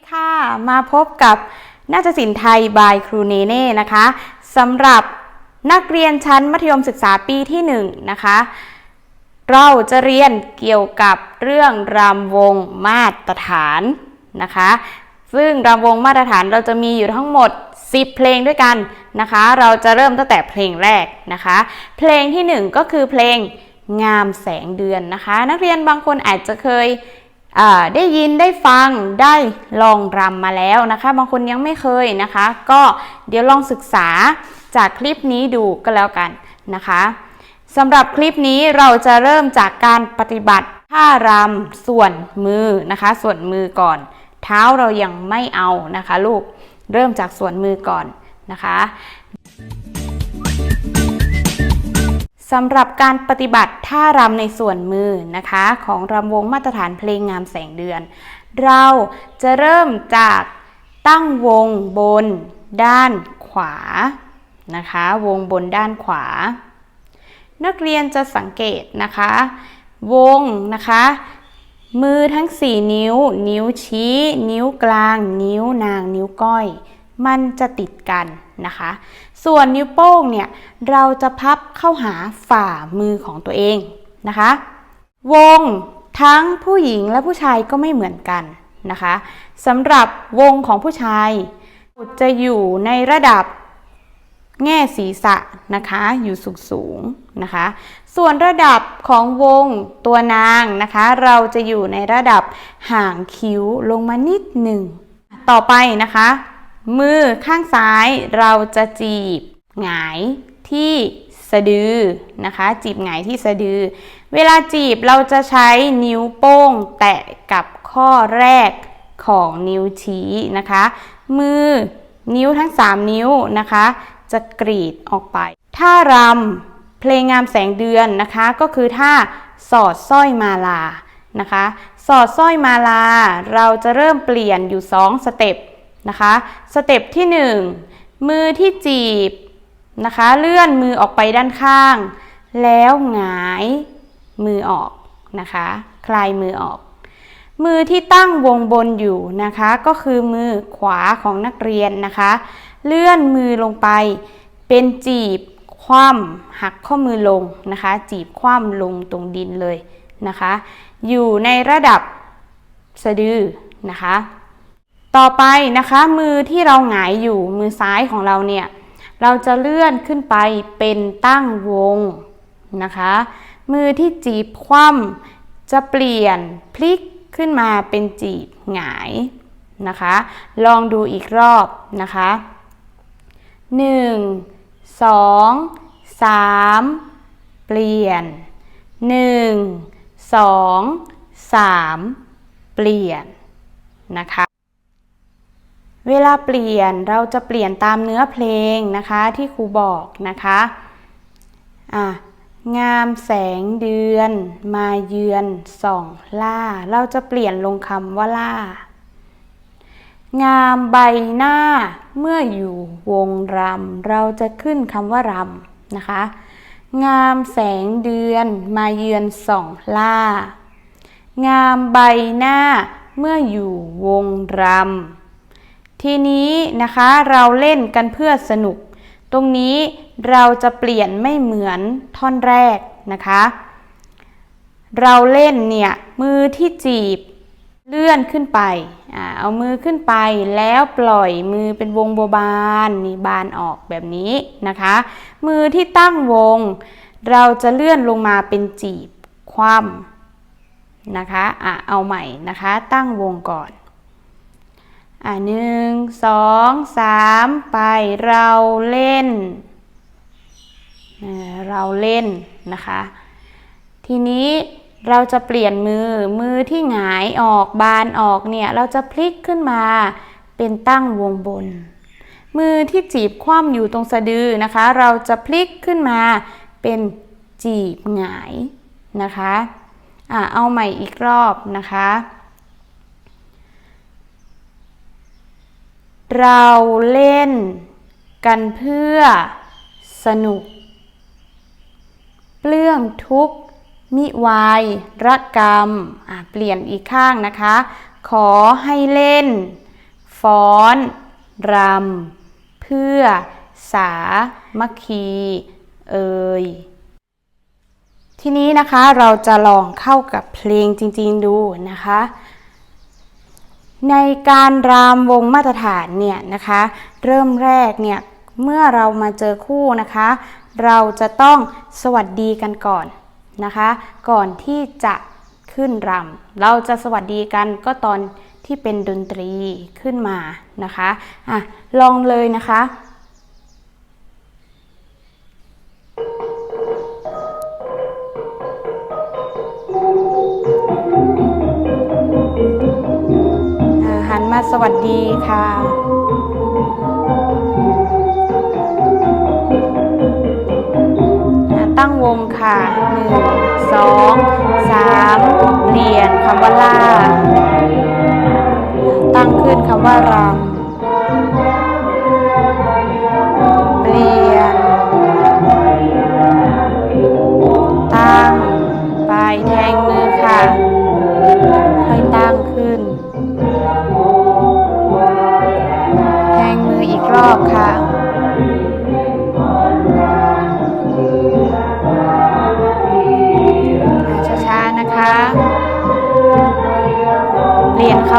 ดีค่ะ มาพบกับนาฏศิลป์ไทยบายครูเนเน่นะคะสำหรับนักเรียนชั้นมัธยมศึกษาปีที่1นงนะคะ เราจะเรียนเกี่ยวกับเรื่องรำวงมาตรฐานนะคะ ซึ่งรำวงมาตรฐานเราจะมีอยู่ทั้งหมด 10 เพลงด้วยกันนะคะ เราจะเริ่มตั้งแต่เพลงแรกนะคะ เพลงที่ 1 ก็คือเพลงงามแสงเดือนนะคะ นักเรียนบางคนอาจจะเคย ได้ยินได้ฟังได้ลองรำมาแล้วนะคะ บางคนยังไม่เคยนะคะ ก็เดี๋ยวลองศึกษาจากคลิปนี้ดูก็แล้วกันนะคะสำหรับคลิปนี้เราจะเริ่มจากการปฏิบัติท่ารำส่วนมือนะคะ ส่วนมือก่อน เท้าเรายังไม่เอานะคะ ลูกเริ่มจากส่วนมือก่อนนะคะ สำหรับการปฏิบัติท่ารำในส่วนมือนะคะ ของรำวงมาตรฐานเพลงงามแสงเดือน เราจะเริ่มจากตั้งวงบนด้านขวานะคะ วงบนด้านขวา นักเรียนจะสังเกตนะคะ วงนะคะ มือทั้ง 4 นิ้ว นิ้วชี้ นิ้วกลาง นิ้วนาง นิ้วก้อย มันจะติดกันนะคะ ส่วนนิ้วโป้งเนี่ยเราจะพับเข้าหาฝ่ามือของตัวเองนะคะ วงทั้งผู้หญิงและผู้ชายก็ไม่เหมือนกันนะคะสำหรับวงของผู้ชายจะอยู่ในระดับแง่ศีรษะนะคะอยู่สูงสูงนะคะ ส่วนระดับของวงตัวนางนะคะ เราจะอยู่ในระดับห่างคิ้วลงมานิดหนึ่ง ต่อไปนะคะ มือข้างซ้ายเราจะจีบหงายที่สะดือนะคะ จีบหงายที่สะดือ เวลาจีบเราจะใช้นิ้วโป้ง แตะกับข้อแรกของนิ้วชี้นะคะ มือนิ้วทั้ง 3 นิ้วนะคะ จะกรีดออกไปท่ารำเพลงงามแสงเดือนนะคะ ก็คือท่าสอดสร้อยมาลานะคะ สอดสร้อยมาลา เราจะเริ่มเปลี่ยนอยู่ 2 สเต็ป นะคะ สเต็ปที่ 1 มือที่จีบนะคะ เลื่อนมือออกไปด้านข้าง แล้วหงายมือออกนะคะ คลายมือออก มือที่ตั้งวงบนอยู่นะคะ ก็คือมือขวาของนักเรียนนะคะ เลื่อนมือลงไป เป็นจีบคว่ำหักข้อมือลงนะคะ จีบคว่ำลงตรงดินเลยนะคะ อยู่ในระดับสะดือนะคะ ต่อไปนะคะมือที่เราหงายอยู่มือซ้ายของเราเนี่ยเราจะเลื่อนขึ้นไปเป็นตั้งวงนะคะ มือที่จีบคว่ำจะเปลี่ยนพลิกขึ้นมาเป็นจีบหงายนะคะ ลองดูอีกรอบนะคะ 1 2 3 เปลี่ยน 1 2 3 เปลี่ยนนะคะ เวลาเปลี่ยนเราจะเปลี่ยนตามเนื้อเพลงนะคะที่ครูบอกนะคะอะงามแสงเดือนมาเยือนส่องล่า เราจะเปลี่ยนลงคำว่าล่า งามใบหน้าเมื่ออยู่วงรำเราจะขึ้นคำว่ารำนะคะ งามแสงเดือนมาเยือนส่องล่า งามใบหน้าเมื่ออยู่วงรำ ทีนี้นะคะเราเล่นกันเพื่อสนุก ตรงนี้เราจะเปลี่ยนไม่เหมือนท่อนแรกนะคะ เราเล่นเนี่ยมือที่จีบเลื่อนขึ้นไปอเอามือขึ้นไปแล้วปล่อยมือเป็นวงโบบานนี่บานออกแบบนี้นะคะ มือที่ตั้งวง เราจะเลื่อนลงมาเป็นจีบคว่ำนะคะอะเอาใหม่นะคะ ตั้งวงก่อน อ่าหนึ่งสองสามไปเราเล่น เราเล่นนะคะ ทีนี้เราจะเปลี่ยนมือมือที่หงายออกบานออกเนี่ย เราจะพลิกขึ้นมาเป็นตั้งวงบน มือที่จีบคว่ำอยู่ตรงสะดือนะคะ เราจะพลิกขึ้นมาเป็นจีบหงายนะคะอ่าเอาใหม่อีกรอบนะคะ เราเล่นกันเพื่อสนุก เปลื้องทุกมิวายระกกรรมอะเปลี่ยนอีกข้างนะคะ ขอให้เล่น ฟ้อนรำเพื่อสามัคคี เอ่ยทีนี้นะคะเราจะลองเข้ากับเพลงจริง ๆ ดูนะคะ ในการรำวงมาตรฐานเนี่ยนะคะ เริ่มแรกเนี่ยเมื่อเรามาเจอคู่นะคะ เราจะต้องสวัสดีกันก่อนนะคะ ก่อนที่จะขึ้นรำเราจะสวัสดีกันก็ตอนที่เป็นดนตรีขึ้นมานะคะอะลองเลยนะคะ สวัสดีค่ะอ่าตั้งวงค่ะหนึ่งสองสามเปลี่ยนคำว่าล่า ตั้งขึ้นคำว่ารำ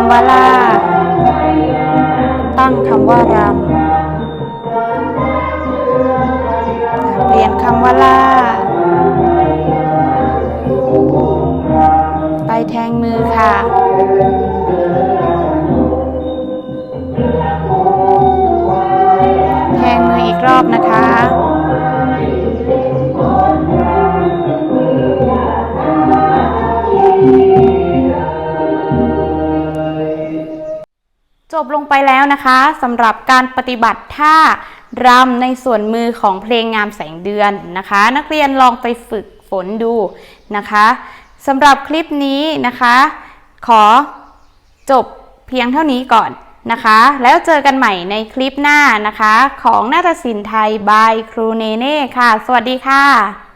ำว่าล่า ตั้งคำว่ารำเปลี่ยนคำว่าล่า บลงไปแล้วนะคะสำหรับการปฏิบัติท่ารำในส่วนมือของเพลงงามแสงเดือนนะคะ นักเรียนลองไปฝึกฝนดูนะคะสำหรับคลิปนี้นะคะ ขอจบเพียงเท่านี้ก่อนนะคะ แล้วเจอกันใหม่ในคลิปหน้านะคะ ของนาฏศิลป์ไทยบายครูเนเน่ค่ะ สวัสดีค่ะ